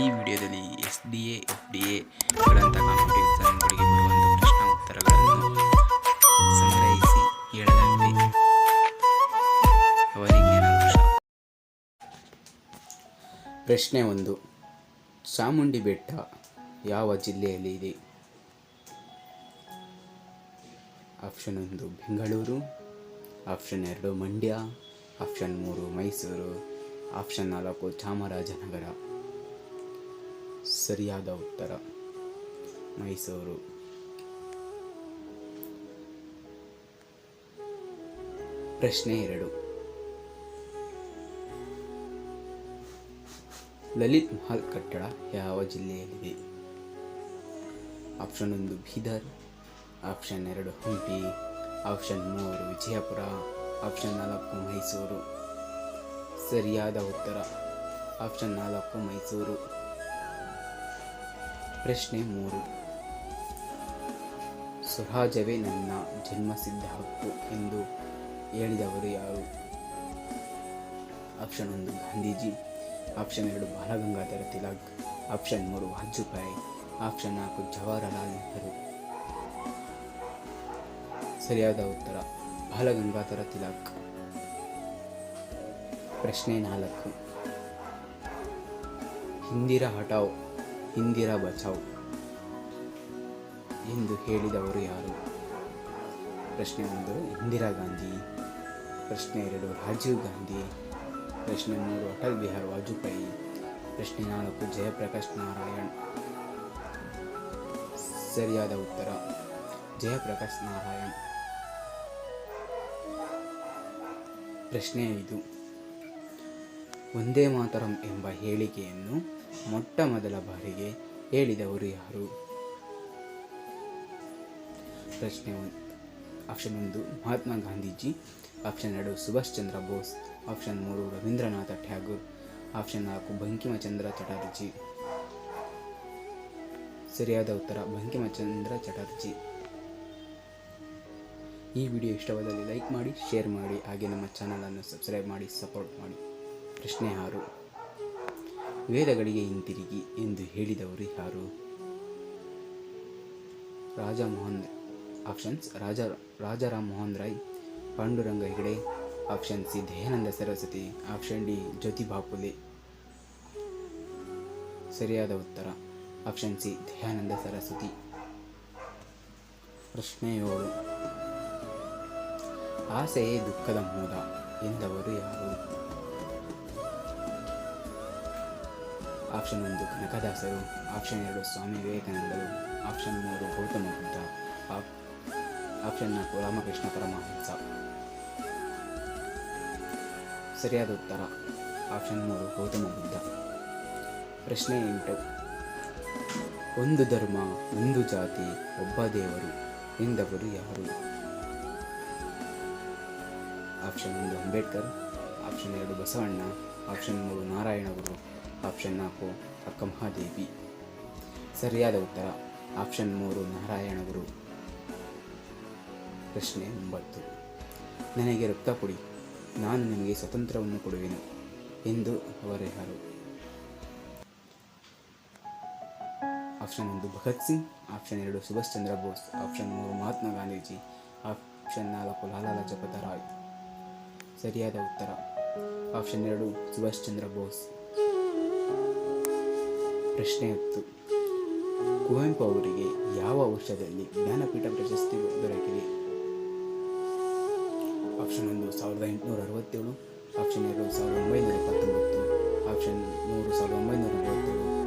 ಈ ವಿಡಿಯೋದಲ್ಲಿ S D A, F D ಎಗಳಂಥ competitive ಪ್ರಶ್ನೆ ಉತ್ತರಗಳನ್ನು ಸಂಗ್ರಹಿಸಿ ಹೇಳಲಾಗಿದೆ. ಅವರಿಗೆ ಪ್ರಶ್ನೆ ಒಂದು. ಚಾಮುಂಡಿ ಬೆಟ್ಟ ಯಾವ ಜಿಲ್ಲೆಯಲ್ಲಿ ಇದೆ? ಆಪ್ಷನ್ ಒಂದು ಬೆಂಗಳೂರು, ಆಪ್ಷನ್ ಎರಡು ಮಂಡ್ಯ, ಆಪ್ಷನ್ ಮೂರು ಮೈಸೂರು, ಆಪ್ಷನ್ ನಾಲ್ಕು ಚಾಮರಾಜನಗರ. ಸರಿಯಾದ ಉತ್ತರ. ಮೈಸೂರು. ಪ್ರಶ್ನೆ ಎರಡು. ಲಲಿತ್ ಮಹಲ್ ಕಟ್ಟಡ ಯಾವ ಜಿಲ್ಲೆಯಲ್ಲಿದೆ? ಆಪ್ಷನ್ ಒಂದು ಬೀದರ್, ಆಪ್ಷನ್ ಎರಡು ಹಂಪಿ, ಆಪ್ಷನ್ ಮೂರು ವಿಜಯಪುರ, ಆಪ್ಷನ್ ನಾಲ್ಕು ಮೈಸೂರು. ಸರಿಯಾದ ಉತ್ತರ. ಆಪ್ಷನ್ ನಾಲ್ಕು ಮೈಸೂರು. ಪ್ರಶ್ನೆ ಮೂರು. ಸುರಾಜವೇ ನನ್ನ ಜನ್ಮಸಿದ್ಧ ಹಕ್ಕು ಎಂದು ಹೇಳಿದವರು ಯಾರು? ಆಪ್ಷನ್ ಒಂದು, ಗಾಂಧೀಜಿ. ಆಪ್ಷನ್ ಎರಡು, ಬಾಲಗಂಗಾಧರ ತಿಲಕ್. ಆಪ್ಷನ್ ಮೂರು, ವಾಜಪೇಯಿ. ಆಪ್ಷನ್ ನಾಲ್ಕು, ಜವಾಹರಲಾಲ್ ನೆಹರು. ಸರಿಯಾದ ಉತ್ತರ, ಬಾಲಗಂಗಾಧರ ತಿಲಕ್. ಪ್ರಶ್ನೆ ನಾಲ್ಕು. ಹಿಂದಿರ ಹಟಾವ್ ಹಿಂದಿರಾ ಬಚಾವ್ ಎಂದು ಹೇಳಿದವರು ಯಾರು? ಪ್ರಶ್ನೆ ಒಂದು, ಇಂದಿರಾ ಗಾಂಧಿ. ಪ್ರಶ್ನೆ ಎರಡು, ರಾಜೀವ್ ಗಾಂಧಿ. ಪ್ರಶ್ನೆ ಮೂರು, ಅಟಲ್ ಬಿಹಾರ್ ವಾಜಪೇಯಿ. ಪ್ರಶ್ನೆ ನಾಲ್ಕು, ಜಯಪ್ರಕಾಶ್ ನಾರಾಯಣ್. ಸರಿಯಾದ ಉತ್ತರ, ಜಯಪ್ರಕಾಶ್ ನಾರಾಯಣ್. ಪ್ರಶ್ನೆ ಐದು, ಒಂದೇ ಮಾತರಂ ಎಂಬ ಹೇಳಿಕೆಯನ್ನು ಮೊಟ್ಟ ಮೊದಲ ಬಾರಿಗೆ ಹೇಳಿದವರು ಯಾರು? ಪ್ರಶ್ನೆ ಒಂದು ಆಪ್ಷನ್ ಒಂದು, ಮಹಾತ್ಮ ಗಾಂಧೀಜಿ. ಆಪ್ಷನ್ ಎರಡು, ಸುಭಾಷ್ ಚಂದ್ರ ಬೋಸ್. ಆಪ್ಷನ್ ಮೂರು, ರವೀಂದ್ರನಾಥ ಟ್ಯಾಗೂರ್. ಆಪ್ಷನ್ ನಾಲ್ಕು, ಬಂಕಿಮಚಂದ್ರ ಚಟರ್ಜಿ. ಸರಿಯಾದ ಉತ್ತರ, ಬಂಕಿಮಚಂದ್ರ ಚಟರ್ಜಿ. ಈ ವಿಡಿಯೋ ಇಷ್ಟವಾದಲ್ಲಿ ಲೈಕ್ ಮಾಡಿ, ಶೇರ್ ಮಾಡಿ, ಹಾಗೆ ನಮ್ಮ ಚಾನಲನ್ನು ಸಬ್ಸ್ಕ್ರೈಬ್ ಮಾಡಿ, ಸಪೋರ್ಟ್ ಮಾಡಿ. ಪ್ರಶ್ನೆ ಆರು. ವೇದಗಳಿಗೆ ಹಿಂತಿರುಗಿ ಎಂದು ಹೇಳಿದವರು ಯಾರು? Raja Mohan options, Raja, Rajaram Mohan Roy, Panduranga Hegde. Option C, Dayananda Saraswati. Option D Jyoti Bapule ಸರಿಯಾದ ಉತ್ತರ. Option C, Dayananda Saraswati. ಪ್ರಶ್ನೆ ಏಳು. ಆಸೆಯೇ ದುಃಖದ ಮೂಲ ಎಂದವರು ಯಾರು? ಆಪ್ಷನ್ ಒಂದು ಕನಕದಾಸರು ಆಪ್ಷನ್ ಎರಡು ಸ್ವಾಮಿ ವಿವೇಕಾನಂದರು, ಆಪ್ಷನ್ ಮೂರು ಗೌತಮ ಬುದ್ಧ ಆಪ್- ಆಪ್ಷನ್ ನಾಲ್ಕು ರಾಮಕೃಷ್ಣ ಪರಮಹಂಸ. ಸರಿಯಾದ ಉತ್ತರ, ಆಪ್ಷನ್ ಮೂರು ಗೌತಮ ಬುದ್ಧ ಪ್ರಶ್ನೆ ಎಂಟು. ಒಂದು ಧರ್ಮ, ಒಂದು ಜಾತಿ, ಒಬ್ಬ ದೇವರು, ಎಂದವರು ಯಾರು? ಆಪ್ಷನ್ ಒಂದು ಅಂಬೇಡ್ಕರ್, ಆಪ್ಷನ್ ಎರಡು ಬಸವಣ್ಣ, ಆಪ್ಷನ್ ಮೂರು ನಾರಾಯಣ ಗುರು ಆಪ್ಷನ್ ನಾಲ್ಕು, ಅಕ್ಕ ಮಹಾದೇವಿ ಸರಿಯಾದ ಉತ್ತರ, ಆಪ್ಷನ್ ಮೂರು, ನಾರಾಯಣ ಗುರು. ಪ್ರಶ್ನೆ ಒಂಬತ್ತು. ನನಗೆ ರಕ್ತ ಕೊಡಿ, ನಾನು ನಿಮಗೆ ಸ್ವತಂತ್ರವನ್ನು ಕೊಡುವೆನು, ಎಂದು ಯಾರು? ಆಪ್ಷನ್ ಒಂದು, ಭಗತ್ ಸಿಂಗ್. ಆಪ್ಷನ್ ಎರಡು, ಸುಭಾಷ್ ಚಂದ್ರ ಬೋಸ್. ಆಪ್ಷನ್ ಮೂರು, ಮಹಾತ್ಮ ಗಾಂಧೀಜಿ. ಆಪ್ಷನ್ ನಾಲ್ಕು, ಲಾಲಾ ಲಜಪತ ರಾಯ್. ಸರಿಯಾದ ಉತ್ತರ. ಆಪ್ಷನ್ ಎರಡು, ಸುಭಾಷ್ ಚಂದ್ರ ಬೋಸ್. ಪ್ರಶ್ನೆ ಇತ್ತು ಕುವೆಂಪು ಅವರಿಗೆ ಯಾವ ವರ್ಷದಲ್ಲಿ ಜ್ಞಾನಪೀಠ ಪ್ರಶಸ್ತಿ ದೊರಕಿದೆ? ಆಪ್ಷನ್ ಒಂದು ಸಾವಿರದ ಎಂಟುನೂರ ಅರವತ್ತೇಳು, ಆಪ್ಷನ್ ಎರಡು ಸಾವಿರದ ಒಂಬೈನೂರ ಇಪ್ಪತ್ತೊಂಬತ್ತು ಆಪ್ಷನ್ ಮೂರು ಸಾವಿರದ ಒಂಬೈನೂರ ಅರವತ್ತೇಳು.